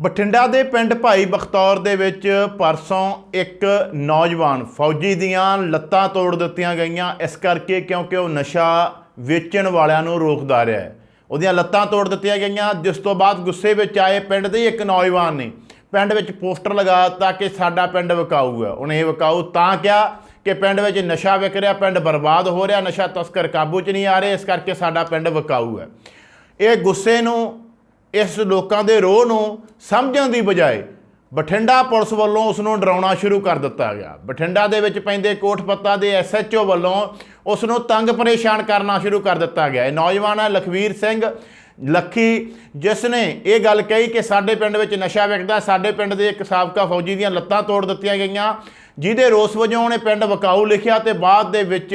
ਬਠਿੰਡਾ ਦੇ ਪਿੰਡ ਭਾਈ ਬਖਤੌਰ ਦੇ ਵਿੱਚ ਪਰਸੋਂ ਇੱਕ ਨੌਜਵਾਨ ਫੌਜੀ ਦੀਆਂ ਲੱਤਾਂ ਤੋੜ ਦਿੱਤੀਆਂ ਗਈਆਂ। ਇਸ ਕਰਕੇ ਕਿਉਂਕਿ ਉਹ ਨਸ਼ਾ ਵੇਚਣ ਵਾਲਿਆਂ ਨੂੰ ਰੋਕਦਾ ਰਿਹਾ ਹੈ। ਉਹਦੀਆਂ ਲੱਤਾਂ ਤੋੜ ਦਿੱਤੀਆਂ ਗਈਆਂ। ਜਿਸ ਤੋਂ ਬਾਅਦ ਗੁੱਸੇ ਵਿੱਚ ਆਏ ਪਿੰਡ ਦੇ ਇੱਕ ਨੌਜਵਾਨ ਨੇ। ਪਿੰਡ ਵਿੱਚ ਪੋਸਟਰ ਲਗਾ ਦਿੱਤਾ ਕਿ ਸਾਡਾ ਪਿੰਡ ਵਿਕਾਊ ਹੈ। ਉਹਨੇ ਇਹ ਵਿਕਾਊ ਤਾਂ ਕਿਹਾ ਕਿ ਪਿੰਡ ਵਿੱਚ ਨਸ਼ਾ ਵਿਕ ਰਿਹਾ, ਪਿੰਡ ਬਰਬਾਦ ਹੋ ਰਿਹਾ, ਨਸ਼ਾ ਤਸਕਰ ਕਾਬੂ 'ਚ ਨਹੀਂ ਆ ਰਹੇ। ਇਸ ਕਰਕੇ ਸਾਡਾ ਪਿੰਡ ਵਿਕਾਊ ਹੈ। ਇਹ ਗੁੱਸੇ ਨੂੰ ਇਸ ਲੋਕਾਂ ਦੇ ਰੋਹ ਨੂੰ ਸਮਝਣ ਦੀ ਬਜਾਏ ਬਠਿੰਡਾ ਪੁਲਿਸ ਵੱਲੋਂ ਉਸ ਨੂੰ ਡਰਾਉਣਾ ਸ਼ੁਰੂ ਕਰ ਦਿੱਤਾ ਗਿਆ। ਬਠਿੰਡਾ ਦੇ ਵਿੱਚ ਪੈਂਦੇ ਕੋਟਪੱਤਾ ਦੇ ਐਸਐਚਓ ਵੱਲੋਂ ਉਸ ਨੂੰ ਤੰਗ ਪਰੇਸ਼ਾਨ ਕਰਨਾ ਸ਼ੁਰੂ ਕਰ ਦਿੱਤਾ ਗਿਆ। ਇਹ ਨੌਜਵਾਨ ਹੈ ਲਖਵੀਰ ਸਿੰਘ ਲੱਖੀ, ਜਿਸ ਨੇ ਇਹ ਗੱਲ ਕਹੀ ਕਿ ਸਾਡੇ ਪਿੰਡ ਵਿੱਚ ਨਸ਼ਾ ਵਿਕਦਾ, ਸਾਡੇ ਪਿੰਡ ਦੇ ਇੱਕ ਸਾਬਕਾ ਫੌਜੀ ਦੀਆਂ ਲੱਤਾਂ ਤੋੜ ਦਿੱਤੀਆਂ ਗਈਆਂ, ਜਿਹਦੇ ਰੋਸ ਵਜੋਂ ਉਹਨੇ ਪਿੰਡ ਵਕਾਊ ਲਿਖਿਆ ਤੇ ਬਾਅਦ ਦੇ ਵਿੱਚ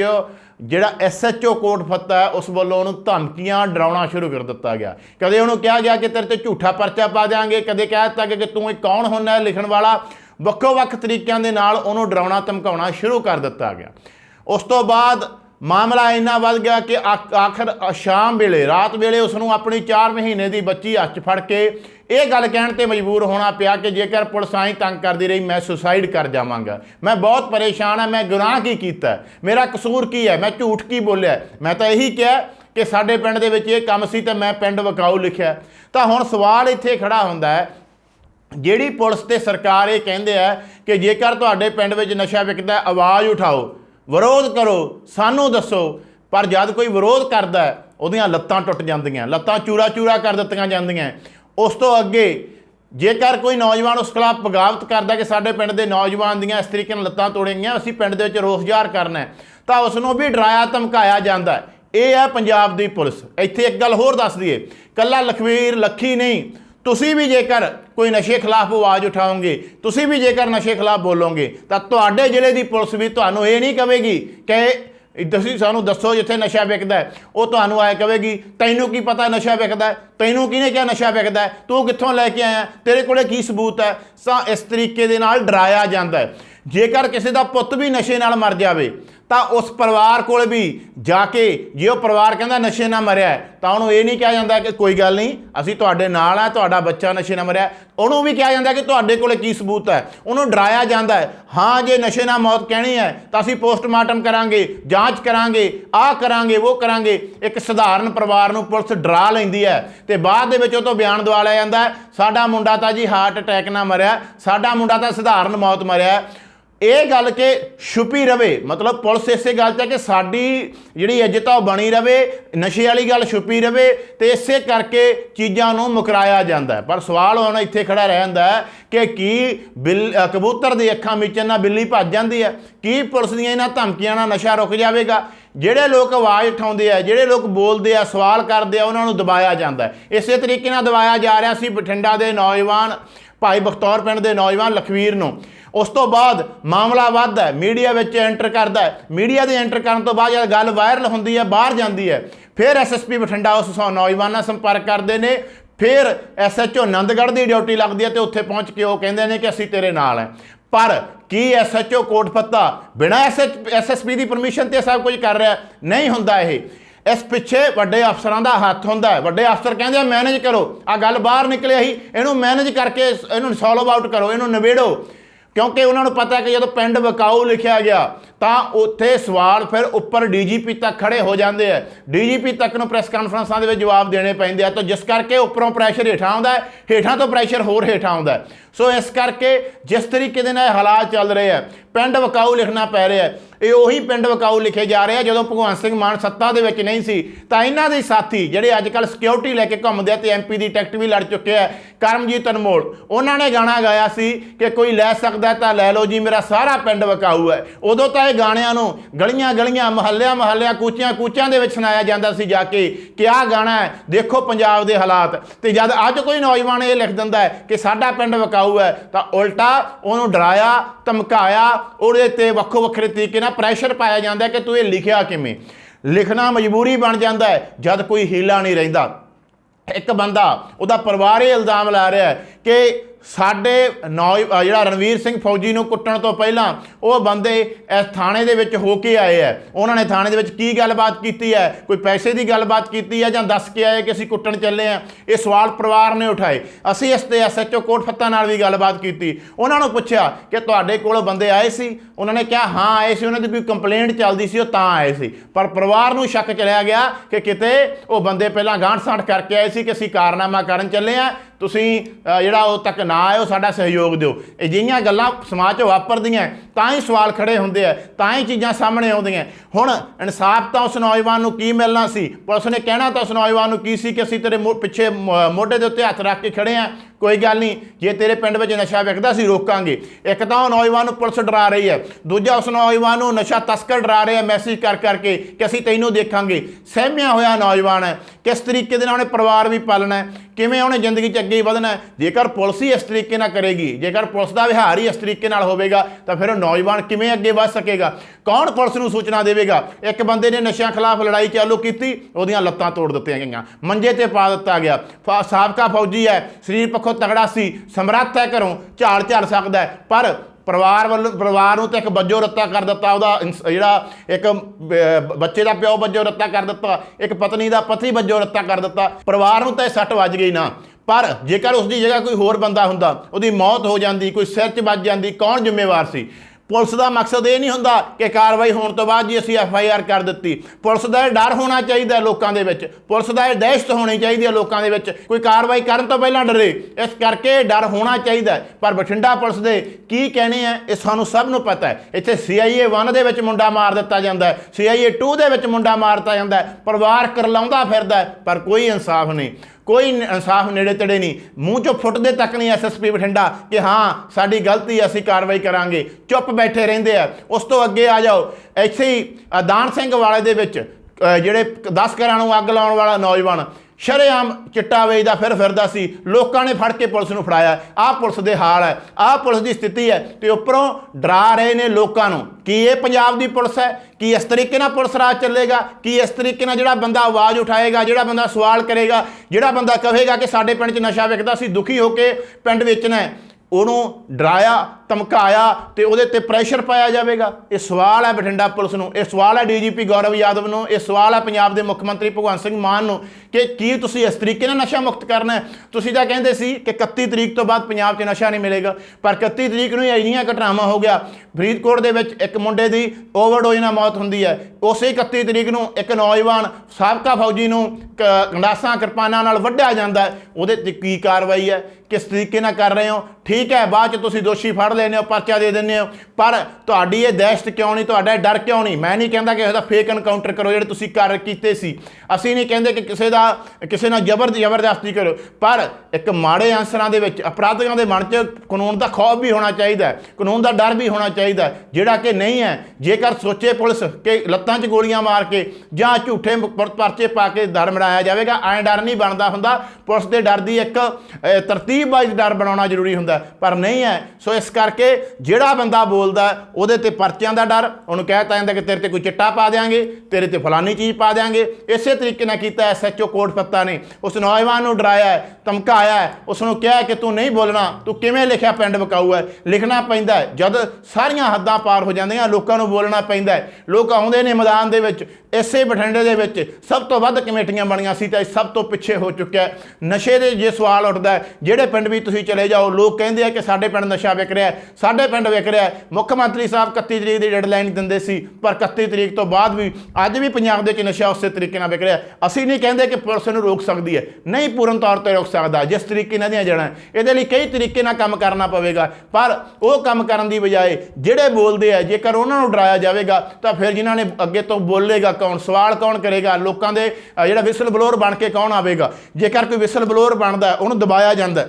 ਜਿਹੜਾ ਐਸਐਚਓ ਕੋਟ ਫੱਤਾ ਹੈ, ਉਸ ਵੱਲੋਂ ਉਹਨੂੰ ਧਮਕੀਆਂ ਡਰਾਉਣਾ ਸ਼ੁਰੂ ਕਰ ਦਿੱਤਾ ਗਿਆ। ਕਦੇ ਉਹਨੂੰ ਕਿਹਾ ਗਿਆ ਕਿ ਤੇਰੇ ਤੇ ਝੂਠਾ ਪਰਚਾ ਪਾ ਦਿਆਂਗੇ, ਕਦੇ ਕਹਿ ਦਿੱਤਾ ਕਿ ਤੂੰ ਇਹ ਕੌਣ ਹੁੰਦਾ ਹੈ ਲਿਖਣ ਵਾਲਾ। ਵੱਖੋ ਵੱਖ ਤਰੀਕਿਆਂ ਦੇ ਨਾਲ ਉਹਨੂੰ ਡਰਾਉਣਾ, ਧਮਕਾਉਣਾ ਸ਼ੁਰੂ ਕਰ ਦਿੱਤਾ ਗਿਆ। ਉਸ ਤੋਂ ਬਾਅਦ ਮਾਮਲਾ ਇੰਨਾ ਵੱਧ ਗਿਆ ਕਿ ਆਖ- ਆਖਰ ਸ਼ਾਮ ਵੇਲੇ, ਰਾਤ ਵੇਲੇ ਉਸ ਨੂੰ ਆਪਣੀ 4 ਮਹੀਨੇ ਦੀ ਬੱਚੀ ਹੱਥ ਫੜ ਕੇ ਇਹ ਗੱਲ ਕਹਿਣ ਤੇ ਮਜਬੂਰ ਹੋਣਾ ਪਿਆ ਕਿ ਜੇਕਰ ਪੁਲਿਸ ਆਈ ਤੰਗ ਕਰਦੀ ਰਹੀ, ਮੈਂ ਸੁਸਾਈਡ ਕਰ ਜਾਵਾਂਗਾ। ਮੈਂ ਬਹੁਤ ਪਰੇਸ਼ਾਨ ਹਾਂ, ਮੈਂ ਗੁਨਾਹ ਕੀ ਕੀਤਾ? ਮੇਰਾ ਕਸੂਰ ਕੀ ਹੈ? ਮੈਂ ਝੂਠ ਕੀ ਬੋਲਿਆ? ਮੈਂ ਤਾਂ ਇਹੀ ਕਿਹਾ ਕਿ ਸਾਡੇ ਪਿੰਡ ਦੇ ਵਿੱਚ ਇਹ ਕੰਮ ਸੀ ਤੇ ਮੈਂ ਪਿੰਡ ਵਕਾਊ ਲਿਖਿਆ। ਤਾਂ ਹੁਣ ਸਵਾਲ ਇੱਥੇ ਖੜਾ ਹੁੰਦਾ ਹੈ, ਜਿਹੜੀ ਪੁਲਿਸ ਤੇ ਸਰਕਾਰ ਇਹ ਕਹਿੰਦੇ ਆ ਕਿ ਜੇਕਰ ਤੁਹਾਡੇ ਪਿੰਡ ਵਿੱਚ ਨਸ਼ਾ ਵਿਕਦਾ ਆਵਾਜ਼ ਉਠਾਓ। ਵਿਰੋਧ ਕਰੋ ਸਾਨੂੰ ਦੱਸੋ। ਪਰ ਜਦ ਕੋਈ ਵਿਰੋਧ ਕਰਦਾ ਉਹਦੀਆਂ ਲੱਤਾਂ ਟੁੱਟ ਜਾਂਦੀਆਂ ਲੱਤਾਂ ਚੂਰਾ-ਚੂਰਾ ਕਰ ਦਿੱਤੀਆਂ ਜਾਂਦੀਆਂ। ਉਸ ਤੋਂ ਅੱਗੇ ਜੇਕਰ ਕੋਈ ਨੌਜਵਾਨ ਉਸ ਖਿਲਾਫ ਬਗਾਵਤ ਕਰਦਾ ਕਿ ਸਾਡੇ ਪਿੰਡ ਦੇ ਨੌਜਵਾਨ ਦੀਆਂ ਇਸ ਤਰੀਕੇ ਨਾਲ ਲੱਤਾਂ ਤੋੜੀਆਂ ਅਸੀਂ ਪਿੰਡ ਦੇ ਵਿੱਚ ਰੋਸ ਜ਼ਾਹਰ ਕਰਨਾ ਹੈ, ਤਾਂ ਉਸ ਨੂੰ ਵੀ ਡਰਾਇਆ ਧਮਕਾਇਆ ਜਾਂਦਾ ਇਹ ਹੈ ਪੰਜਾਬ ਦੀ ਪੁਲਿਸ। ਇੱਥੇ ਇੱਕ ਗੱਲ ਹੋਰ ਦੱਸ ਦਈਏ। ਕੱਲਾ ਲਖਵੀਰ ਲੱਖੀ ਨਹੀਂ ਤੁਸੀਂ ਵੀ ਜੇਕਰ ਕੋਈ ਨਸ਼ੇ ਖਿਲਾਫ ਆਵਾਜ਼ ਉਠਾਓਗੇ, ਤੁਸੀਂ ਵੀ ਜੇਕਰ ਨਸ਼ੇ ਖਿਲਾਫ ਬੋਲੋਗੇ, ਤਾਂ ਤੁਹਾਡੇ ਜ਼ਿਲ੍ਹੇ ਦੀ ਪੁਲਿਸ ਵੀ ਤੁਹਾਨੂੰ ਇਹ ਨਹੀਂ ਕਹੇਗੀ ਕਿ ਤੁਸੀਂ ਸਾਨੂੰ ਦੱਸੋ ਜਿੱਥੇ ਨਸ਼ਾ ਵਿਕਦਾ ਹੈ। ਉਹ ਤੁਹਾਨੂੰ ਆਏ ਕਹੇਗੀ ਤੈਨੂੰ ਕੀ ਪਤਾ ਨਸ਼ਾ ਵਿਕਦਾ ਹੈ? ਤੈਨੂੰ ਕਿਹਨੇ ਕਿਹਾ ਨਸ਼ਾ ਵਿਕਦਾ ਹੈ? ਤੂੰ ਕਿੱਥੋਂ ਲੈ ਕੇ ਆਇਆ? ਤੇਰੇ ਕੋਲੇ ਕੀ ਸਬੂਤ ਹੈ? ਤਾਂ ਇਸ ਤਰੀਕੇ ਦੇ ਨਾਲ ਡਰਾਇਆ ਜਾਂਦਾ ਹੈ। ਜੇਕਰ ਕਿਸੇ ਦਾ ਪੁੱਤ ਵੀ ਨਸ਼ੇ ਨਾਲ ਮਰ ਜਾਵੇ ਤਾਂ ਉਸ ਪਰਿਵਾਰ ਕੋਲ ਵੀ ਜਾ ਕੇ ਜੇ ਉਹ ਪਰਿਵਾਰ ਕਹਿੰਦਾ ਨਸ਼ੇ ਨਾਲ ਮਰਿਆ ਤਾਂ ਉਹਨੂੰ ਇਹ ਨਹੀਂ ਕਿਹਾ ਜਾਂਦਾ ਕਿ ਕੋਈ ਗੱਲ ਨਹੀਂ, ਅਸੀਂ ਤੁਹਾਡੇ ਨਾਲ ਆ, ਤੁਹਾਡਾ ਬੱਚਾ ਨਸ਼ੇ ਨਾਲ ਮਰਿਆ ਉਹਨੂੰ ਵੀ ਕਿਹਾ ਜਾਂਦਾ ਕਿ ਤੁਹਾਡੇ ਕੋਲੇ ਕੀ ਸਬੂਤ ਹੈ। ਉਹਨੂੰ ਡਰਾਇਆ ਜਾਂਦਾ ਹੈ, ਹਾਂ, ਜੇ ਨਸ਼ੇ ਨਾਲ ਮੌਤ ਕਹਿਣੀ ਹੈ, ਤਾਂ ਅਸੀਂ ਪੋਸਟਮਾਰਟਮ ਕਰਾਂਗੇ, ਜਾਂਚ ਕਰਾਂਗੇ, ਆਹ ਕਰਾਂਗੇ, ਉਹ ਕਰਾਂਗੇ। ਇੱਕ ਸਧਾਰਨ ਪਰਿਵਾਰ ਨੂੰ ਪੁਲਿਸ ਡਰਾ ਲੈਂਦੀ ਹੈ ਤੇ ਬਾਅਦ ਦੇ ਵਿੱਚ ਉਹ ਤੋਂ ਬਿਆਨ ਦਵਾ ਲਿਆ ਜਾਂਦਾ ਸਾਡਾ ਮੁੰਡਾ ਤਾਂ ਜੀ ਹਾਰਟ ਅਟੈਕ ਨਾਲ ਮਰਿਆ ਸਾਡਾ ਮੁੰਡਾ ਤਾਂ ਸਧਾਰਨ ਮੌਤ ਮਰਿਆ ਇਹ ਗੱਲ ਕਿ ਛੁਪੀ ਰਵੇ, ਮਤਲਬ ਪੁਲਿਸ ਇਸੇ ਗੱਲ 'ਚ ਹੈ ਕਿ ਸਾਡੀ ਜਿਹੜੀ ਇੱਜ਼ਤ ਆ ਉਹ ਬਣੀ ਰਵੇ, ਨਸ਼ੇ ਵਾਲੀ ਗੱਲ ਛੁਪੀ ਰਵੇ ਤੇ ਇਸੇ ਕਰਕੇ ਚੀਜ਼ਾਂ ਨੂੰ ਮੁਕਰਾਇਆ ਜਾਂਦਾ ਪਰ ਸਵਾਲ ਹੁਣ ਇੱਥੇ ਖੜਾ ਰਹਿ ਜਾਂਦਾ ਕਿ ਕੀ ਬਿੱਲ ਕਬੂਤਰ ਦੀ ਅੱਖਾਂ ਮੀਚਣ ਨਾਲ ਬਿੱਲੀ ਭੱਜ ਜਾਂਦੀ ਹੈ? ਕੀ ਪੁਲਿਸ ਦੀਆਂ ਇਹਨਾਂ ਧਮਕੀਆਂ ਨਾਲ ਨਸ਼ਾ ਰੁਕ ਜਾਵੇਗਾ? ਜਿਹੜੇ ਲੋਕ ਆਵਾਜ਼ ਉਠਾਉਂਦੇ ਆ, ਜਿਹੜੇ ਲੋਕ ਬੋਲਦੇ ਆ, ਸਵਾਲ ਕਰਦੇ ਆ, ਉਹਨਾਂ ਨੂੰ ਦਬਾਇਆ ਜਾਂਦਾ ਇਸੇ ਤਰੀਕੇ ਨਾਲ ਦਬਾਇਆ ਜਾ ਰਿਹਾ ਸੀ ਬਠਿੰਡਾ ਦੇ ਨੌਜਵਾਨ ਭਾਈ ਬਖਤੌਰ ਪਿੰਡ ਦੇ ਨੌਜਵਾਨ ਲਖਵੀਰ ਨੂੰ। ਉਸ ਤੋਂ ਬਾਅਦ ਮਾਮਲਾ ਵੱਧਦਾ ਮੀਡੀਆ ਵਿੱਚ ਐਂਟਰ ਕਰਦਾ ਮੀਡੀਆ ਦੇ ਐਂਟਰ ਕਰਨ ਤੋਂ ਬਾਅਦ ਜਦ ਗੱਲ ਵਾਇਰਲ ਹੁੰਦੀ ਹੈ, ਬਾਹਰ ਜਾਂਦੀ ਹੈ, ਫਿਰ ਐਸਐਸਪੀ ਬਠਿੰਡਾ ਉਸ ਸੌ, ਨੌਜਵਾਨ ਨਾਲ ਸੰਪਰਕ ਕਰਦੇ ਨੇ, ਫਿਰ ਐਸਐਚਓ ਆਨੰਦਗੜ੍ਹ ਦੀ ਡਿਊਟੀ ਲੱਗਦੀ ਹੈ ਤੇ ਉੱਥੇ ਪਹੁੰਚ ਕੇ ਉਹ ਕਹਿੰਦੇ ਨੇ ਕਿ ਅਸੀਂ ਤੇਰੇ ਨਾਲ ਹੈ। ਪਰ ਕੀ ਐਸਐਚਓ ਕੋਟਪੱਤਾ ਬਿਨਾਂ ਐਸਐਸਪੀ ਦੀ ਪਰਮਿਸ਼ਨ ਤੇ ਸਭ ਕੁਝ ਕਰ ਰਿਹਾ ਨਹੀਂ ਹੁੰਦਾ ਇਹ। ਇਸ ਪਿੱਛੇ ਵੱਡੇ ਅਫਸਰਾਂ ਦਾ ਹੱਥ ਹੁੰਦਾ ਹੈ। ਵੱਡੇ ਅਫਸਰ ਕਹਿੰਦੇ ਆ ਮੈਨੇਜ ਕਰੋ। ਆ ਗੱਲ ਬਾਹਰ ਨਿਕਲਿਆ ਹੀ ਇਹਨੂੰ ਮੈਨੇਜ ਕਰਕੇ ਇਹਨੂੰ ਸੋਲਵ ਆਊਟ ਕਰੋ, ਇਹਨੂੰ ਨਿਬੇੜੋ। ਕਿਉਂਕਿ ਉਹਨਾਂ ਨੂੰ ਪਤਾ ਹੈ ਕਿ ਜਦੋਂ ਪਿੰਡ ਵਕਾਊ ਲਿਖਿਆ ਗਿਆ ਤਾਂ ਉੱਥੇ ਸਵਾਲ ਫਿਰ ਉੱਪਰ ਡੀਜੀਪੀ ਤੱਕ ਖੜੇ ਹੋ ਜਾਂਦੇ ਆ। ਡੀਜੀਪੀ ਤੱਕ ਨੂੰ ਪ੍ਰੈਸ ਕਾਨਫਰੰਸਾਂ ਦੇ ਵਿੱਚ ਜਵਾਬ ਦੇਣੇ ਪੈਂਦੇ ਆ। ਤਾਂ ਜਿਸ ਕਰਕੇ ਉੱਪਰੋਂ ਪ੍ਰੈਸ਼ਰ ਹੇਠਾਂ ਆਉਂਦਾ ਹੈ, ਹੇਠਾਂ ਤੋਂ ਪ੍ਰੈਸ਼ਰ ਹੋਰ ਹੇਠਾਂ ਆਉਂਦਾ ਸੋ ਇਸ ਕਰਕੇ ਜਿਸ ਤਰੀਕੇ ਦੇ ਨਾਲ ਇਹ ਹਾਲਾਤ ਚੱਲ ਰਹੇ ਆ, ਪਿੰਡ ਵਕਾਊ ਲਿਖਣਾ ਪੈ ਰਿਹਾ ਇਹ ਉਹੀ ਪਿੰਡ ਵਕਾਊ ਲਿਖੇ ਜਾ ਰਹੇ ਆ, ਜਦੋਂ ਭਗਵੰਤ ਸਿੰਘ ਮਾਨ ਸੱਤਾ ਦੇ ਵਿੱਚ ਨਹੀਂ ਸੀ, ਤਾਂ ਇਹਨਾਂ ਦੇ ਸਾਥੀ ਜਿਹੜੇ ਅੱਜ ਕੱਲ ਸਿਕਿਉਰਿਟੀ ਲੈ ਕੇ ਘੁੰਮਦੇ ਆ ਤੇ ਐਮਪੀ ਦੀ ਟਿਕਟ ਵੀ ਲੜ ਚੁੱਕੇ ਆ, ਕਰਮਜੀਤ ਅਨਮੋਲ, ਉਹਨਾਂ ਨੇ ਗਾਣਾ ਗਾਇਆ ਸੀ ਕਿ ਕੋਈ ਲੈ ਸਕਦਾ ਤਾਂ ਲੈ ਲਓ ਜੀ, ਮੇਰਾ ਸਾਰਾ ਪਿੰਡ ਵਕਾਊ ਹੈ। ਉਦੋਂ ਤਾਂ ਇਹ ਗਾਣਿਆਂ ਨੂੰ ਗਲੀਆਂ ਗਲੀਆਂ, ਮਹੱਲਿਆਂ ਮਹੱਲਿਆਂ, ਕੂਚਿਆਂ ਕੂਚਿਆਂ ਦੇ ਵਿੱਚ ਸੁਣਾਇਆ ਜਾਂਦਾ ਸੀ ਜਾ ਕੇ ਕਿ ਆਹ ਗਾਣਾ ਹੈ, ਦੇਖੋ ਪੰਜਾਬ ਦੇ ਹਾਲਾਤ। ਤੇ ਜਦ ਅੱਜ ਕੋਈ ਨੌਜਵਾਨ ਇਹ ਲਿਖ ਦਿੰਦਾ ਹੈ ਕਿ ਸਾਡਾ ਪਿੰਡ ਵਕਾਊ ਹੈ, ਤਾਂ ਉਲਟਾ ਉਹਨੂੰ ਡਰਾਇਆ, ਧਮਕਾਇਆ, ਉਹਦੇ ਤੇ ਵੱਖੋ ਵੱਖਰੇ ਤਰੀਕੇ ਨਾਲ ਪ੍ਰੈਸ਼ਰ ਪਾਇਆ ਜਾਂਦਾ ਕਿ ਤੂੰ ਇਹ ਲਿਖਿਆ ਕਿਵੇਂ? ਲਿਖਣਾ ਮਜਬੂਰੀ ਬਣ ਜਾਂਦਾ ਹੈ ਜਦ ਕੋਈ ਹੀਲਾ ਨਹੀਂ ਰਹਿੰਦਾ। ਇੱਕ ਬੰਦਾ ਉਹਦਾ ਪਰਿਵਾਰ ਇਹ ਇਲਜ਼ਾਮ ਲਾ ਰਿਹਾ ਹੈ ਕਿ ਸਾਡੇ ਨੌ ਜਿਹੜਾ ਰਣਵੀਰ ਸਿੰਘ ਫੌਜੀ ਨੂੰ ਕੁੱਟਣ ਤੋਂ ਪਹਿਲਾਂ ਉਹ ਬੰਦੇ ਇਸ ਥਾਣੇ ਦੇ ਵਿੱਚ ਹੋ ਕੇ ਆਏ ਆ। ਉਹਨਾਂ ਨੇ ਥਾਣੇ ਦੇ ਵਿੱਚ ਕੀ ਗੱਲਬਾਤ ਕੀਤੀ ਹੈ? ਕੋਈ ਪੈਸੇ ਦੀ ਗੱਲਬਾਤ ਕੀਤੀ ਹੈ ਜਾਂ ਦੱਸ ਕੇ ਆਏ ਕਿ ਅਸੀਂ ਕੁੱਟਣ ਚੱਲੇ ਆ ਇਹ ਸਵਾਲ ਪਰਿਵਾਰ ਨੇ ਉਠਾਏ। ਅਸੀਂ ਇਸ ਤੇ ਐਸਐਚਓ ਕੋਟ ਫੱਤਾ ਨਾਲ ਵੀ ਗੱਲਬਾਤ ਕੀਤੀ। ਉਹਨਾਂ ਨੂੰ ਪੁੱਛਿਆ ਕਿ ਤੁਹਾਡੇ ਕੋਲ ਬੰਦੇ ਆਏ ਸੀ? ਉਹਨਾਂ ਨੇ ਕਿਹਾ, ਹਾਂ, ਆਏ ਸੀ। ਉਹਨਾਂ ਦੀ ਕੋਈ ਕੰਪਲੇਂਟ ਚੱਲਦੀ ਸੀ, ਉਹ ਤਾਂ ਆਏ ਸੀ। ਪਰ ਪਰਿਵਾਰ ਨੂੰ ਸ਼ੱਕ ਚਲਿਆ ਗਿਆ ਕਿ ਕਿਤੇ ਉਹ ਬੰਦੇ ਪਹਿਲਾਂ ਗਾਂਢ ਸਾਂਢ ਕਰਕੇ ਆਏ ਸੀ ਕਿ ਅਸੀਂ ਕਾਰਨਾਮਾ ਕਰਨ ਚੱਲੇ ਆ ਤੁਸੀਂ ਜਿਹੜਾ ਜਿਹੜਾ ਉਹ ਤੱਕ ਨਾ ਆਇਓ, ਸਾਡਾ ਸਹਿਯੋਗ ਦਿਓ। ਅਜਿਹੀਆਂ ਗੱਲਾਂ ਸਮਾਜ 'ਚ ਵਾਪਰਦੀਆਂ ਤਾਂ ਹੀ ਸਵਾਲ ਖੜੇ ਹੁੰਦੇ ਆ ਤਾਂ ਹੀ ਚੀਜ਼ਾਂ ਸਾਹਮਣੇ ਆਉਂਦੀਆਂ ਹੁਣ ਇਨਸਾਫ ਤਾਂ ਉਸ ਨੌਜਵਾਨ ਨੂੰ ਕੀ ਮਿਲਣਾ ਸੀ? ਪੁਲਿਸ ਨੇ ਕਹਿਣਾ ਤਾਂ ਉਸ ਨੌਜਵਾਨ ਨੂੰ ਕੀ ਸੀ ਕਿ ਅਸੀਂ ਤੇਰੇ ਪਿੱਛੇ ਮੋਢੇ ਦੇ ਉੱਤੇ ਹੱਥ ਰੱਖ ਕੇ ਖੜੇ ਆ? ਕੋਈ ਗੱਲ ਨਹੀਂ, ਜੇ ਤੇਰੇ ਪਿੰਡ ਵਿੱਚ ਨਸ਼ਾ ਵਿਕਦਾ ਸੀ, ਰੋਕਾਂਗੇ। ਇੱਕ ਤਾਂ ਉਹ ਨੌਜਵਾਨ ਨੂੰ ਪੁਲਿਸ ਡਰਾ ਰਹੀ ਹੈ, ਦੂਜਾ ਉਸ ਨੌਜਵਾਨ ਨੂੰ ਨਸ਼ਾ ਤਸਕਰ ਡਰਾ ਰਿਹਾ ਮੈਸੇਜ ਕਰ ਕਰਕੇ ਕਿ ਅਸੀਂ ਤੈਨੂੰ ਦੇਖਾਂਗੇ। ਸਹਿਮਿਆ ਹੋਇਆ ਨੌਜਵਾਨ ਹੈ, ਕਿਸ ਤਰੀਕੇ ਦੇ ਨਾਲ ਉਹਨੇ ਪਰਿਵਾਰ ਵੀ ਪਾਲਣਾ ਹੈ, ਕਿਵੇਂ ਉਹਨੇ ਜ਼ਿੰਦਗੀ 'ਚ ਅੱਗੇ ਵਧਣਾ ਜੇਕਰ ਪੁਲਿਸ ਹੀ ਇਸ ਤਰੀਕੇ ਨਾਲ ਕਰੇਗੀ, ਜੇਕਰ ਪੁਲਿਸ ਦਾ ਵਿਹਾਰ ਹੀ ਇਸ ਤਰੀਕੇ ਨਾਲ ਹੋਵੇਗਾ, ਤਾਂ ਫਿਰ ਉਹ ਨੌਜਵਾਨ ਕਿਵੇਂ ਅੱਗੇ ਵਧ ਸਕੇਗਾ? ਕੌਣ ਪੁਲਿਸ ਨੂੰ ਸੂਚਨਾ ਦੇਵੇਗਾ? ਇੱਕ ਬੰਦੇ ਨੇ ਨਸ਼ਿਆਂ ਖਿਲਾਫ ਲੜਾਈ ਚਾਲੂ ਕੀਤੀ, ਉਹਦੀਆਂ ਲੱਤਾਂ ਤੋੜ ਦਿੱਤੀਆਂ ਗਈਆਂ, ਮੰਜੇ ਤੇ ਪਾ ਦਿੱਤਾ ਗਿਆ। ਫਾ- ਸਾਬਕਾ ਫੌਜੀ ਹੈ, ਸਰੀਰ ਪੱਖੋਂ ਤਗੜਾ ਸੀ, ਸਮਰੱਥ ਹੈ ਘਰੋਂ, ਝਾੜ ਝੜ ਸਕਦਾ ਹੈ। ਪਰ ਪਰਿਵਾਰ ਵੱਲੋਂ, ਪਰਿਵਾਰ ਨੂੰ ਤਾਂ ਇੱਕ ਵੱਜੋ ਰੱਤਾ ਕਰ ਦਿੱਤਾ, ਉਹਦਾ ਜਿਹੜਾ ਇੱਕ ਬੱਚੇ ਦਾ ਪਿਓ ਵੱਜੋ ਰੱਤਾ ਕਰ ਦਿੱਤਾ, ਇੱਕ ਪਤਨੀ ਦਾ ਪਤੀ ਵੱਜੋ ਰੱਤਾ ਕਰ ਦਿੱਤਾ, ਪਰਿਵਾਰ ਨੂੰ ਤਾਂ ਇਹ ਸੱਟ ਵੱਜ ਗਈ ਨਾ। ਪਰ ਜੇਕਰ ਉਸ ਦੀ ਜਗ੍ਹਾ ਕੋਈ ਹੋਰ ਬੰਦਾ ਹੁੰਦਾ, ਉਹਦੀ ਮੌਤ ਹੋ ਜਾਂਦੀ, ਕੋਈ ਸਿਰ 'ਚ ਵੱਜ ਜਾਂਦੀ, ਕੌਣ ਜ਼ਿੰਮੇਵਾਰ ਸੀ? ਪੁਲਿਸ ਦਾ ਮਕਸਦ ਇਹ ਨਹੀਂ ਹੁੰਦਾ ਕਿ ਕਾਰਵਾਈ ਹੋਣ ਤੋਂ ਬਾਅਦ ਜੀ ਅਸੀਂ ਐਫ ਆਈ ਆਰ ਕਰ ਦਿੱਤੀ। ਪੁਲਿਸ ਦਾ ਇਹ ਡਰ ਹੋਣਾ ਚਾਹੀਦਾ ਲੋਕਾਂ ਦੇ ਵਿੱਚ। ਪੁਲਿਸ ਦਾ ਇਹ ਦਹਿਸ਼ਤ ਹੋਣੀ ਚਾਹੀਦੀ ਹੈ ਲੋਕਾਂ ਦੇ ਵਿੱਚ। ਕੋਈ ਕਾਰਵਾਈ ਕਰਨ ਤੋਂ ਪਹਿਲਾਂ ਡਰੇ। ਇਸ ਕਰਕੇ ਡਰ ਹੋਣਾ ਚਾਹੀਦਾ ਪਰ ਬਠਿੰਡਾ ਪੁਲਿਸ ਦੇ ਕੀ ਕਹਿਣੇ ਆ, ਇਹ ਸਾਨੂੰ ਸਭ ਨੂੰ ਪਤਾ ਹੈ। ਇੱਥੇ ਸੀਆਈਏ 1 ਦੇ ਵਿੱਚ ਮੁੰਡਾ ਮਾਰ ਦਿੱਤਾ ਜਾਂਦਾ ਹੈ। ਸੀਆਈਏ 2 ਦੇ ਵਿੱਚ ਮੁੰਡਾ ਮਾਰਤਾ ਜਾਂਦਾ ਹੈ। ਪਰਿਵਾਰ ਕਰਲਾਉਂਦਾ ਫਿਰਦਾ ਪਰ ਕੋਈ ਇਨਸਾਫ ਨਹੀਂ। ਕੋਈ ਇਨਸਾਫ ਨੇੜੇ ਤੇੜੇ ਨਹੀਂ। ਮੂੰਹ ਚੋਂ ਫੁੱਟਦੇ ਤੱਕ ਨਹੀਂ ਐਸਐਸਪੀ ਬਠਿੰਡਾ ਕਿ ਹਾਂ, ਸਾਡੀ ਗਲਤੀ ਅਸੀਂ ਕਾਰਵਾਈ ਕਰਾਂਗੇ। ਚੁੱਪ ਬੈਠੇ ਰਹਿੰਦੇ ਆ। ਉਸ ਤੋਂ ਅੱਗੇ ਆ ਜਾਓ। ਇੱਥੇ ਹੀ ਦਾਨ ਸਿੰਘ ਵਾਲੇ ਦੇ ਵਿੱਚ ਜਿਹੜੇ 10 ਘਰਾਂ ਨੂੰ ਅੱਗ ਲਾਉਣ ਵਾਲਾ ਨੌਜਵਾਨ ਸ਼ਰੇਆਮ ਚਿੱਟਾ ਵੇਚਦਾ, ਫਿਰ ਫਿਰਦਾ ਸੀ। ਲੋਕਾਂ ਨੇ ਫੜ ਕੇ ਪੁਲਿਸ ਨੂੰ ਫੜਾਇਆ। ਆਹ ਪੁਲਿਸ ਦੇ ਹਾਲ ਹੈ। ਆਹ ਪੁਲਿਸ ਦੀ ਸਥਿਤੀ ਹੈ ਤੇ ਉੱਪਰੋਂ ਡਰਾ ਰਹੇ ਨੇ ਲੋਕਾਂ ਨੂੰ। ਕੀ ਇਹ ਪੰਜਾਬ ਦੀ ਪੁਲਿਸ ਹੈ? ਕੀ ਇਸ ਤਰੀਕੇ ਨਾਲ ਪੁਲਿਸ ਰਾਜ ਚੱਲੇਗਾ? ਕੀ ਇਸ ਤਰੀਕੇ ਨਾਲ ਜਿਹੜਾ ਬੰਦਾ ਆਵਾਜ਼ ਉਠਾਏਗਾ, ਜਿਹੜਾ ਬੰਦਾ ਸਵਾਲ ਕਰੇਗਾ, ਜਿਹੜਾ ਬੰਦਾ ਕਹੇਗਾ ਕਿ ਸਾਡੇ ਪਿੰਡ 'ਚ ਨਸ਼ਾ ਵਿਕਦਾ ਸੀ, ਦੁਖੀ ਹੋ ਕੇ ਪਿੰਡ ਵੇਚਣਾ ਹੈ? ਉਹਨੂੰ ਡਰਾਇਆ, ਧਮਕਾਇਆ ਤੇ ਉਹਦੇ ਤੇ ਪ੍ਰੈਸ਼ਰ ਪਾਇਆ ਜਾਵੇਗਾ। ਇਹ ਸਵਾਲ ਹੈ ਬਠਿੰਡਾ ਪੁਲਿਸ ਨੂੰ। ਇਹ ਸਵਾਲ ਹੈ ਡੀਜੀਪੀ ਗੌਰਵ ਯਾਦਵ ਨੂੰ। ਇਹ ਸਵਾਲ ਹੈ ਪੰਜਾਬ ਦੇ ਮੁੱਖ ਮੰਤਰੀ ਭਗਵੰਤ ਸਿੰਘ ਮਾਨ ਨੂੰ ਕਿ ਕੀ ਤੁਸੀਂ ਇਸ ਤਰੀਕੇ ਨਾਲ ਨਸ਼ਾ ਮੁਕਤ ਕਰਨਾ ਤੁਸੀਂ ਤਾਂ ਕਹਿੰਦੇ ਸੀ ਕਿ 31 ਤਰੀਕ ਤੋਂ ਬਾਅਦ ਪੰਜਾਬ 'ਚ ਨਸ਼ਾ ਨਹੀਂ ਮਿਲੇਗਾ, ਪਰ 31 ਤਰੀਕ ਨੂੰ ਹੀ ਇੰਨੀਆਂ ਘਟਨਾਵਾਂ ਹੋ ਗਿਆ। ਫਰੀਦਕੋਟ ਦੇ ਵਿੱਚ ਇੱਕ ਮੁੰਡੇ ਦੀ ਓਵਰਡੋਜ਼ ਨਾਲ ਮੌਤ ਹੁੰਦੀ ਹੈ। ਉਸੇ 31 ਤਰੀਕ ਨੂੰ ਇੱਕ ਨੌਜਵਾਨ ਸਾਬਕਾ ਫੌਜੀ ਨੂੰ ਕ- ਗੰਡਾਸਾਂ ਕਿਰਪਾਨਾਂ ਨਾਲ ਵੱਢਿਆ ਜਾਂਦਾ ਉਹਦੇ ਤੇ ਕੀ ਕਾਰਵਾਈ ਹੈ? ਕਿਸ ਤਰੀਕੇ ਨਾਲ ਕਰ ਰਹੇ ਹੋ? ਠੀਕ ਹੈ, ਬਾਅਦ ਚ ਤੁਸੀਂ ਦੋਸ਼ੀ ਫੜ ਲੈਨੇ ਹੋ, ਪਰਚਾ ਦੇ ਦਿੰਦੇ ਹੋ। ਪਰ ਤੁਹਾਡੀ ਇਹ ਦਹਿਸ਼ਤ ਕਿਉਂ ਨਹੀਂ, ਤੁਹਾਡਾ ਇਹ ਡਰ ਕਿਉਂ ਨਹੀਂ? ਮੈਂ ਨਹੀਂ ਕਹਿੰਦਾ ਕਿ ਇਹਦਾ ਫੇਕ ਐਨਕਾਊਂਟਰ ਕਰੋ, ਜਿਹੜੇ ਤੁਸੀਂ ਕਰ ਕੀਤੇ ਸੀ। ਅਸੀਂ ਨਹੀਂ ਕਹਿੰਦੇ ਕਿ ਕਿਸੇ ਦਾ, ਕਿਸੇ ਨਾਲ ਜ਼ਬਰ ਜ਼ਬਰਦਸਤੀ ਕਰੋ। ਪਰ ਇੱਕ ਮਾੜੇ ਅੰਸਰਾਂ ਦੇ ਵਿੱਚ, ਅਪਰਾਧੀਆਂ ਦੇ ਮਨ 'ਚ ਕਾਨੂੰਨ ਦਾ ਖੌਫ ਵੀ ਹੋਣਾ ਚਾਹੀਦਾ ਹੈ, ਕਾਨੂੰਨ ਦਾ ਡਰ ਵੀ ਹੋਣਾ ਚਾਹੀਦਾ ਜਿਹੜਾ ਕਿ ਨਹੀਂ ਹੈ, ਜੇਕਰ ਸੋਚੇ ਪੁਲਿਸ ਕਿ ਲੱਤਾਂ 'ਚ ਗੋਲੀਆਂ ਮਾਰ ਕੇ ਜਾਂ ਝੂਠੇ ਪਰਚੇ ਪਾ ਕੇ ਡਰ ਮੜਾਇਆ ਜਾਵੇਗਾ, ਐਂ ਡਰ ਨਹੀਂ ਬਣਦਾ ਹੁੰਦਾ। ਪੁਲਿਸ ਦੇ ਡਰ ਦੀ ਇੱਕ ਤਰਤੀਬ ਤਰਤੀਬ ਵਾਈਜ਼ ਡਰ ਬਣਾਉਣਾ ਜ਼ਰੂਰੀ ਹੁੰਦਾ ਪਰ ਨਹੀਂ ਹੈ। ਸੋ ਇਸ ਕਰਕੇ ਜਿਹੜਾ ਬੰਦਾ ਬੋਲਦਾ ਉਹਦੇ ਤੇ ਪਰਚਿਆਂ ਦਾ ਡਰ ਉਹਨੂੰ ਕਹਿਤਾ ਜਾਂਦਾ ਕਿ ਤੇਰੇ ਤੇ ਕੋਈ ਚਿੱਟਾ ਪਾ ਦਿਆਂਗੇ ਤੇਰੇ ਤੇ ਫਲਾਨੀ ਚੀਜ਼ ਪਾ ਦਿਆਂਗੇ। ਇਸੇ ਤਰੀਕੇ ਨਾਲ ਕੀਤਾ ਐਸਐਚਓ ਕੋਟ ਪੱਤਾ ਨੇ। ਉਸ ਨੌਜਵਾਨ ਨੂੰ ਡਰਾਇਆ ਧਮਕਾਇਆ ਹੈ, ਉਸ ਨੂੰ ਕਿਹਾ ਕਿ ਤੂੰ ਨਹੀਂ ਬੋਲਣਾ ਤੂੰ ਕਿਵੇਂ ਲਿਖਿਆ ਪਿੰਡ ਬਕਾਊ ਹੈ? ਲਿਖਣਾ ਪੈਂਦਾ ਹੈ। ਜਦ ਸਾਰੀਆਂ ਹੱਦਾਂ ਪਾਰ ਹੋ ਜਾਂਦੀਆਂ ਲੋਕਾਂ ਨੂੰ ਬੋਲਣਾ ਪੈਂਦਾ ਹੈ। ਲੋਕ ਆਉਂਦੇ ਨੇ ਮੈਦਾਨ ਦੇ ਵਿੱਚ ਇਸੇ ਬਠਿੰਡੇ ਦੇ ਵਿੱਚ। ਸਭ ਤੋਂ ਵੱਧ ਕਮੇਟੀਆਂ ਬਣੀਆਂ ਸੀ ਤਾਂ ਇਹ ਸਭ ਤੋਂ ਪਿੱਛੇ ਹੋ ਚੁੱਕਿਆ ਨਸ਼ੇ ਦੇ ਜੇ ਸਵਾਲ ਉੱਠਦਾ ਜਿਹੜੇ ਪਿੰਡ ਵੀ ਤੁਸੀਂ ਚਲੇ ਜਾਓ, ਲੋਕ ਕਹਿੰਦੇ ਆ ਕਿ ਸਾਡੇ ਪਿੰਡ ਨਸ਼ਾ ਵਿਕ ਰਿਹਾ ਸਾਡੇ ਪਿੰਡ ਵਿਕ ਰਿਹਾ ਮੁੱਖ ਮੰਤਰੀ ਸਾਹਿਬ 31 ਤਰੀਕ ਦੀ ਡੈਡਲਾਈਨ ਦਿੰਦੇ ਸੀ, ਪਰ 31 ਤਰੀਕ ਤੋਂ ਬਾਅਦ ਵੀ ਅੱਜ ਵੀ ਪੰਜਾਬ ਦੇ ਵਿੱਚ ਨਸ਼ਾ ਉਸੇ ਤਰੀਕੇ ਨਾਲ ਵਿਕ ਰਿਹਾ ਅਸੀਂ ਨਹੀਂ ਕਹਿੰਦੇ ਕਿ ਪੁਲਿਸ ਨੂੰ ਰੋਕ ਸਕਦੀ ਹੈ। ਨਹੀਂ, ਪੂਰਨ ਤੌਰ ਤੇ ਰੋਕ ਸਕਦਾ, ਜਿਸ ਤਰੀਕੇ ਨਾਲ ਦੀਆਂ ਜੜਾਂ ਇਹਦੇ ਲਈ ਕਈ ਤਰੀਕੇ ਨਾਲ ਕੰਮ ਕਰਨਾ ਪਵੇਗਾ, ਪਰ ਉਹ ਕੰਮ ਕਰਨ ਦੀ ਬਜਾਏ ਜਿਹੜੇ ਬੋਲਦੇ ਆ, ਜੇਕਰ ਉਹਨਾਂ ਨੂੰ ਡਰਾਇਆ ਜਾਵੇਗਾ, ਤਾਂ ਫਿਰ ਜਿਨ੍ਹਾਂ ਨੇ ਅੱਗੇ ਤੋਂ ਬੋਲੇਗਾ ਕੌਣ, ਸਵਾਲ ਕੌਣ ਕਰੇਗਾ, ਲੋਕਾਂ ਦੇ ਜਿਹੜਾ ਵਿਸਲ ਬਲੋਰ ਬਣ ਕੇ ਕੌਣ ਆਵੇਗਾ? ਜੇਕਰ ਕੋਈ ਵਿਸਲ ਬਲੋਰ ਬਣਦਾ ਉਹਨੂੰ ਦਬਾਇਆ ਜਾਂਦਾ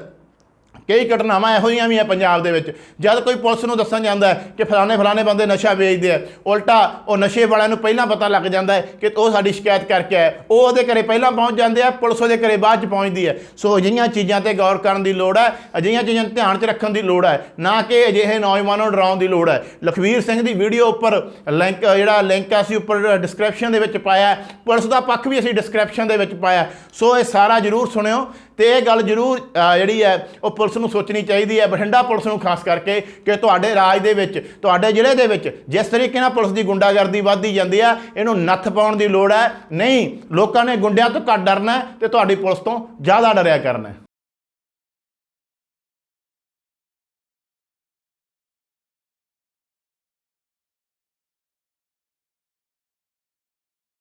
ਕਈ ਘਟਨਾਵਾਂ ਇਹੋ ਜਿਹੀਆਂ ਵੀ ਆ ਪੰਜਾਬ ਦੇ ਵਿੱਚ। ਜਦ ਕੋਈ ਪੁਲਿਸ ਨੂੰ ਦੱਸਣ ਜਾਂਦਾ ਹੈ ਕਿ ਫਲਾਣੇ ਫਲਾਣੇ ਬੰਦੇ ਨਸ਼ਾ ਵੇਚਦੇ ਆ, ਉਲਟਾ ਉਹ ਨਸ਼ੇ ਵਾਲਿਆਂ ਨੂੰ ਪਹਿਲਾਂ ਪਤਾ ਲੱਗ ਜਾਂਦਾ ਹੈ ਕਿ ਉਹ ਸਾਡੀ ਸ਼ਿਕਾਇਤ ਕਰਕੇ ਆਇਆ ਉਹ ਉਹਦੇ ਘਰੇ ਪਹਿਲਾਂ ਪਹੁੰਚ ਜਾਂਦੇ ਆ, ਪੁਲਿਸ ਉਹਦੇ ਘਰੇ ਬਾਅਦ ਚ ਪਹੁੰਚਦੀ ਹੈ। ਸੋ ਅਜਿਹੀਆਂ ਚੀਜ਼ਾਂ ਤੇ ਗੌਰ ਕਰਨ ਦੀ ਲੋੜ ਹੈ, ਅਜਿਹੀਆਂ ਚੀਜ਼ਾਂ ਧਿਆਨ 'ਚ ਰੱਖਣ ਦੀ ਲੋੜ ਹੈ, ਨਾ ਕਿ ਅਜਿਹੇ ਨੌਜਵਾਨਾਂ ਨੂੰ ਡਰਾਉਣ ਦੀ ਲੋੜ ਹੈ। ਲਖਵੀਰ ਸਿੰਘ ਦੀ ਵੀਡੀਓ ਉੱਪਰ ਲਿੰਕ, ਜਿਹੜਾ ਲਿੰਕ ਆ, ਅਸੀਂ ਉੱਪਰ ਡਿਸਕ੍ਰਿਪਸ਼ਨ ਦੇ ਵਿੱਚ ਪਾਇਆ ਪੁਲਿਸ ਦਾ ਪੱਖ ਵੀ ਅਸੀਂ ਡਿਸਕ੍ਰਿਪਸ਼ਨ ਦੇ ਵਿੱਚ ਪਾਇਆ ਸੋ ਇਹ ਸਾਰਾ ਜਰੂਰ ਸੁਣਿਓ। ਤੇ ਇਹ ਗੱਲ ਜ਼ਰੂਰ ਜਿਹੜੀ ਹੈ, ਉਹ ਪੁਲਿਸ ਨੂੰ ਸੋਚਣੀ ਚਾਹੀਦੀ ਹੈ, ਬਠਿੰਡਾ ਪੁਲਿਸ ਨੂੰ, ਖਾਸ ਕਰਕੇ ਕਿ ਤੁਹਾਡੇ ਰਾਜ ਦੇ ਵਿੱਚ, ਤੁਹਾਡੇ ਜ਼ਿਲ੍ਹੇ ਦੇ ਵਿੱਚ, ਜਿਸ ਤਰੀਕੇ ਨਾਲ ਪੁਲਿਸ ਦੀ ਗੁੰਡਾਗਰਦੀ ਵੱਧਦੀ ਜਾਂਦੀ ਆ, ਇਹਨੂੰ ਨੱਥ ਪਾਉਣ ਦੀ ਲੋੜ ਹੈ। ਨਹੀਂ, ਲੋਕਾਂ ਨੇ ਗੁੰਡਿਆਂ ਤੋਂ ਘੱਟ ਡਰਨਾ ਹੈ ਤੇ ਤੁਹਾਡੀ ਪੁਲਿਸ ਤੋਂ ਜ਼ਿਆਦਾ ਡਰਿਆ ਕਰਨਾ